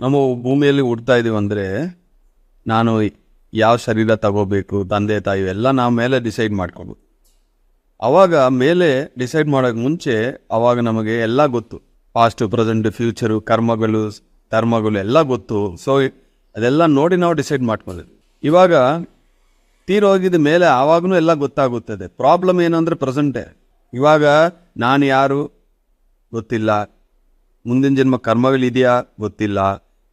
ನಮ್ಮ ಭೂಮಿಯಲ್ಲಿ ಹುಡ್ತಾ ಇದೀವಿ ಅಂದರೆ ನಾನು ಯಾವ ಶರೀರ ತಗೋಬೇಕು, ತಂದೆ, ತಾಯಿ ಎಲ್ಲ ನಾವು ಮೇಲೆ ಡಿಸೈಡ್ ಮಾಡ್ಕೋಬೇಕು ಅವಾಗ ಮೇಲೆ ಡಿಸೈಡ್ ಮಾಡೋಕೆ ಮುಂಚೆ ಅವಾಗ ನಮಗೆ ಎಲ್ಲ ಗೊತ್ತು. ಪಾಸ್ಟು ಪ್ರೆಸೆಂಟ್ ಫ್ಯೂಚರು ಕರ್ಮಗಳು, ಧರ್ಮಗಳು ಎಲ್ಲ ಗೊತ್ತು. ಸೊ ಅದೆಲ್ಲ ನೋಡಿ ನಾವು ಡಿಸೈಡ್ ಮಾಡ್ಕೊಂಡಿದ್ವಿ ಇವಾಗ ತೀರೋಗಿದ ಮೇಲೆ ಆವಾಗಲೂ ಎಲ್ಲ ಗೊತ್ತಾಗುತ್ತದೆ. ಪ್ರಾಬ್ಲಮ್ ಏನು ಅಂದರೆ ಪ್ರೆಸೆಂಟೇ ಇವಾಗ ನಾನು ಯಾರು ಗೊತ್ತಿಲ್ಲ. ಮುಂದಿನ ಜನ್ಮ ಕರ್ಮಗಳಿದೆಯಾ ಗೊತ್ತಿಲ್ಲ.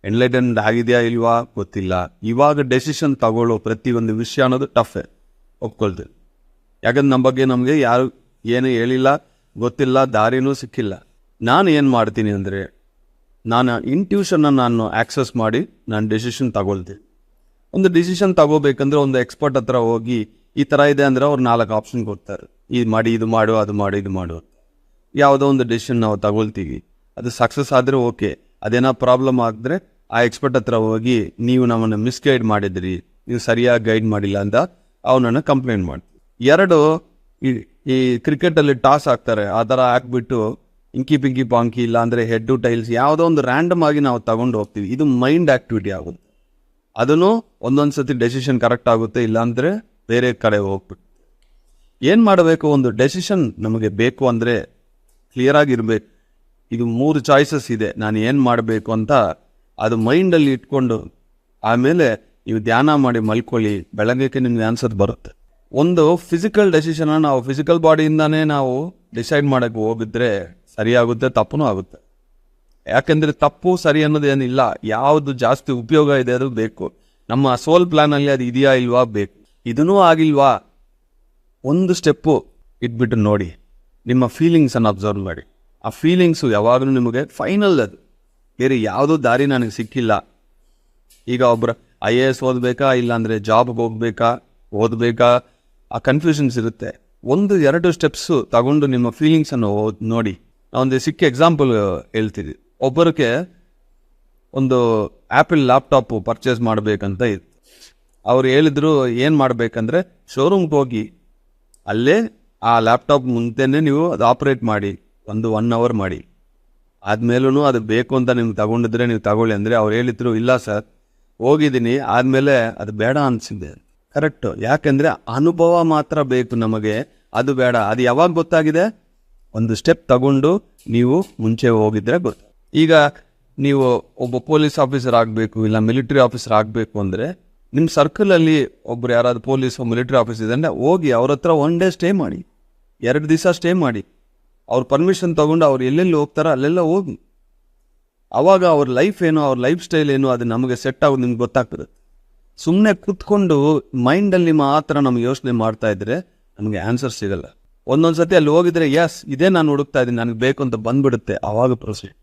ಎನ್ಲೈಟನ್ಡ್ ಆಗಿದೆಯಾ ಇಲ್ವಾ ಗೊತ್ತಿಲ್ಲ. ಇವಾಗ ಡೆಸಿಷನ್ ತಗೊಳ್ಳೋ ಪ್ರತಿಯೊಂದು ವಿಷಯ ಅನ್ನೋದು ಟಫೇ ಒಪ್ಕೊಳ್ತೀನಿ. ಯಾಕಂದ್ರೆ ನಮ್ಮ ಬಗ್ಗೆ ನಮಗೆ ಯಾರು ಏನು ಹೇಳಿಲ್ಲ, ಗೊತ್ತಿಲ್ಲ, ದಾರಿನೂ ಸಿಕ್ಕಿಲ್ಲ. ನಾನು ಏನು ಮಾಡ್ತೀನಿ ಅಂದರೆ, ನಾನು ಇಂಟ್ಯೂಷನ್ನ ನಾನು ಆಕ್ಸೆಸ್ ಮಾಡಿ ನಾನು ಡೆಸಿಷನ್ ತಗೊಳ್ತೀನಿ. ಒಂದು ಡಿಸಿಷನ್ ತಗೋಬೇಕಂದ್ರೆ ಒಂದು ಎಕ್ಸ್ಪರ್ಟ್ ಹತ್ರ ಹೋಗಿ, ಈ ಥರ ಇದೆ ಅಂದರೆ ಅವ್ರು ನಾಲ್ಕು ಆಪ್ಷನ್ ಕೊಡ್ತಾರೆ. ಇದು ಮಾಡಿ, ಇದು ಮಾಡು, ಅದು ಮಾಡು, ಇದು ಮಾಡು. ಯಾವುದೋ ಒಂದು ಡೆಸಿಷನ್ ನಾವು ತಗೊಳ್ತೀವಿ. ಅದು ಸಕ್ಸಸ್ ಆದರೆ ಓಕೆ ಅದೇನೋ ಪ್ರಾಬ್ಲಮ್ ಆಗಿದ್ರೆ ಆ ಎಕ್ಸ್ಪರ್ಟ್ ಹತ್ರ ಹೋಗಿ, ನೀವು ನಮ್ಮನ್ನು ಮಿಸ್ಗೈಡ್ ಮಾಡಿದ್ರಿ ನೀವು ಸರಿಯಾಗಿ ಗೈಡ್ ಮಾಡಿಲ್ಲ ಅಂತ ಅವನನ್ನು ಕಂಪ್ಲೇಂಟ್ ಮಾಡಿ ಎರಡು ಈ ಈ ಕ್ರಿಕೆಟಲ್ಲಿ ಟಾಸ್ ಹಾಕ್ತಾರೆ. ಆ ಥರ ಹಾಕ್ಬಿಟ್ಟು, ಇಂಕಿ ಪಿಂಕಿ ಪಾಂಕಿ ಇಲ್ಲ ಅಂದರೆ ಹೆಡ್ಡು ಟೈಲ್ಸ್ ಯಾವುದೋ ಒಂದು ರ್ಯಾಂಡಮ್ ಆಗಿ ನಾವು ತಗೊಂಡು ಹೋಗ್ತೀವಿ. ಇದು ಮೈಂಡ್ ಆಕ್ಟಿವಿಟಿ ಆಗುತ್ತೆ. ಅದನ್ನು ಒಂದೊಂದು ಸತಿ ಡೆಸಿಷನ್ ಕರೆಕ್ಟ್ ಆಗುತ್ತೆ ಇಲ್ಲಾಂದರೆ ಬೇರೆ ಕಡೆ ಹೋಗ್ಬಿಟ್ಟು ಏನು ಮಾಡಬೇಕು? ಒಂದು ಡೆಸಿಷನ್ ನಮಗೆ ಬೇಕು ಅಂದರೆ ಕ್ಲಿಯರ್ ಆಗಿರ್ಬೇಕು ಇದು ಮೂರು ಚಾಯ್ಸಸ್ ಇದೆ. ನಾನು ಏನು ಮಾಡಬೇಕು ಅಂತ ಅದು ಮೈಂಡಲ್ಲಿ ಇಟ್ಕೊಂಡು ಆಮೇಲೆ ನೀವು ಧ್ಯಾನ ಮಾಡಿ ಮಲ್ಕೊಳ್ಳಿ. ಬೆಳಗ್ಗೆಕ್ಕೆ ನಿಮ್ಗೆ ಆನ್ಸರ್ ಬರುತ್ತೆ. ಒಂದು ಫಿಸಿಕಲ್ ಡೆಸಿಷನ್ ನಾವು ಫಿಸಿಕಲ್ ಬಾಡಿಯಿಂದಾನೇ ನಾವು ಡಿಸೈಡ್ ಮಾಡೋಕ್ಕೆ ಹೋಗಿದ್ರೆ ಸರಿಯಾಗುತ್ತೆ ತಪ್ಪೂ ಆಗುತ್ತೆ. ಯಾಕೆಂದರೆ ತಪ್ಪು ಸರಿ ಅನ್ನೋದು ಏನಿಲ್ಲ. ಯಾವುದು ಜಾಸ್ತಿ ಉಪಯೋಗ ಇದೆ ಅದು ಬೇಕು. ನಮ್ಮ ಸೋಲ್ ಪ್ಲಾನಲ್ಲಿ ಅದು ಇದೆಯಾ ಇಲ್ವಾ? ಬೇಕು. ಇದನ್ನೂ ಆಗಿಲ್ವಾ? ಒಂದು ಸ್ಟೆಪ್ಪು ಇಟ್ಬಿಟ್ಟು ನೋಡಿ. ನಿಮ್ಮ ಫೀಲಿಂಗ್ಸನ್ನು ಅಬ್ಸರ್ವ್ ಮಾಡಿ. ಆ ಫೀಲಿಂಗ್ಸು ಯಾವಾಗಲೂ ನಿಮಗೆ ಫೈನಲ್ ಅದು. ಬೇರೆ ಯಾವುದೂ ದಾರಿ ನನಗೆ ಸಿಕ್ಕಿಲ್ಲ. ಈಗ ಒಬ್ಬರು ಐ ಎ ಎಸ್ ಓದಬೇಕಾ, ಇಲ್ಲಾಂದರೆ ಜಾಬ್ಗೆ ಹೋಗ್ಬೇಕಾ, ಓದಬೇಕಾ, ಆ ಕನ್ಫ್ಯೂಷನ್ಸ್ ಇರುತ್ತೆ. ಒಂದು, ಎರಡು ಸ್ಟೆಪ್ಸು ತಗೊಂಡು ನಿಮ್ಮ ಫೀಲಿಂಗ್ಸನ್ನು ನೋಡಿ. ಒಂದು ಸಿಕ್ಕ ಎಕ್ಸಾಂಪಲ್ ಹೇಳ್ತೀವಿ ಒಬ್ಬರಿಗೆ ಒಂದು ಆ್ಯಪಲ್ ಲ್ಯಾಪ್ಟಾಪು ಪರ್ಚೇಸ್ ಮಾಡಬೇಕಂತ ಇತ್ತು. ಅವ್ರು ಹೇಳಿದ್ರು, ಏನು ಮಾಡಬೇಕಂದ್ರೆ ಶೋರೂಮ್ಗೆ ಹೋಗಿ, ಅಲ್ಲೇ ಆ ಲ್ಯಾಪ್ಟಾಪ್ ಮುಂದೆನೇ ನೀವು ಅದು ಆಪ್ರೇಟ್ ಮಾಡಿ, ಒಂದು ಒನ್ ಅವರ್ ಮಾಡಿ. ಆದ್ಮೇಲೂ ಅದು ಬೇಕು ಅಂತ ನಿಮ್ಗೆ ತಗೊಂಡಿದ್ರೆ ನೀವು ತಗೊಳ್ಳಿ ಅಂದರೆ ಅವ್ರು ಹೇಳಿದ್ರು, ಇಲ್ಲ ಸರ್, ಹೋಗಿದ್ದೀನಿ, ಆದಮೇಲೆ ಅದು ಬೇಡ ಅನಿಸಿದೆ. ಕರೆಕ್ಟು ಯಾಕೆಂದರೆ ಅನುಭವ ಮಾತ್ರ ಬೇಕು ನಮಗೆ, ಅದು ಬೇಡ. ಅದು ಯಾವಾಗ ಗೊತ್ತಾಗಿದೆ? ಒಂದು ಸ್ಟೆಪ್ ತಗೊಂಡು ನೀವು ಮುಂಚೆ ಹೋಗಿದ್ರೆ ಗೊತ್ತು. ಈಗ ನೀವು ಒಬ್ಬ ಪೊಲೀಸ್ ಆಫೀಸರ್ ಆಗಬೇಕು, ಇಲ್ಲ ಮಿಲಿಟ್ರಿ ಆಫೀಸರ್ ಆಗಬೇಕು ಅಂದರೆ ನಿಮ್ಮ ಸರ್ಕಲಲ್ಲಿ ಒಬ್ಬರು ಯಾರಾದರೂ ಪೊಲೀಸ್ ಮಿಲಿಟ್ರಿ ಆಫೀಸ್ ಇದೆ ಅಂದರೆ ಹೋಗಿ ಅವ್ರ ಹತ್ರ ಒನ್ ಡೇ ಸ್ಟೇ ಮಾಡಿ. ಎರಡು ದಿವಸ ಸ್ಟೇ ಮಾಡಿ. ಅವ್ರ ಪರ್ಮಿಷನ್ ತೊಗೊಂಡು ಅವ್ರು ಎಲ್ಲೆಲ್ಲಿ ಹೋಗ್ತಾರೋ ಅಲ್ಲೆಲ್ಲ ಹೋಗಿ. ಅವಾಗ ಅವ್ರ ಲೈಫ್ ಏನು, ಅವ್ರ ಲೈಫ್ ಸ್ಟೈಲ್ ಏನು, ಅದು ನಮಗೆ ಸೆಟ್ ಆಗೋದು ನಿಮ್ಗೆ ಗೊತ್ತಾಗ್ತದೆ. ಸುಮ್ಮನೆ ಕೂತ್ಕೊಂಡು ಮೈಂಡಲ್ಲಿ ಮಾತ್ರ ನಮ್ಗೆ ಯೋಚನೆ ಮಾಡ್ತಾ ಇದ್ರೆ ನಮಗೆ ಆನ್ಸರ್ ಸಿಗಲ್ಲ. ಒಂದೊಂದು ಸತಿ ಅಲ್ಲಿ ಹೋಗಿದ್ರೆ ಎಸ್ ಇದೇ ನಾನು ಹುಡುಕ್ತಾ ಇದ್ದೀನಿ, ನನಗೆ ಬೇಕು ಅಂತ ಬಂದ್ಬಿಡುತ್ತೆ ಅವಾಗ ಪ್ರೊಸೀಡ್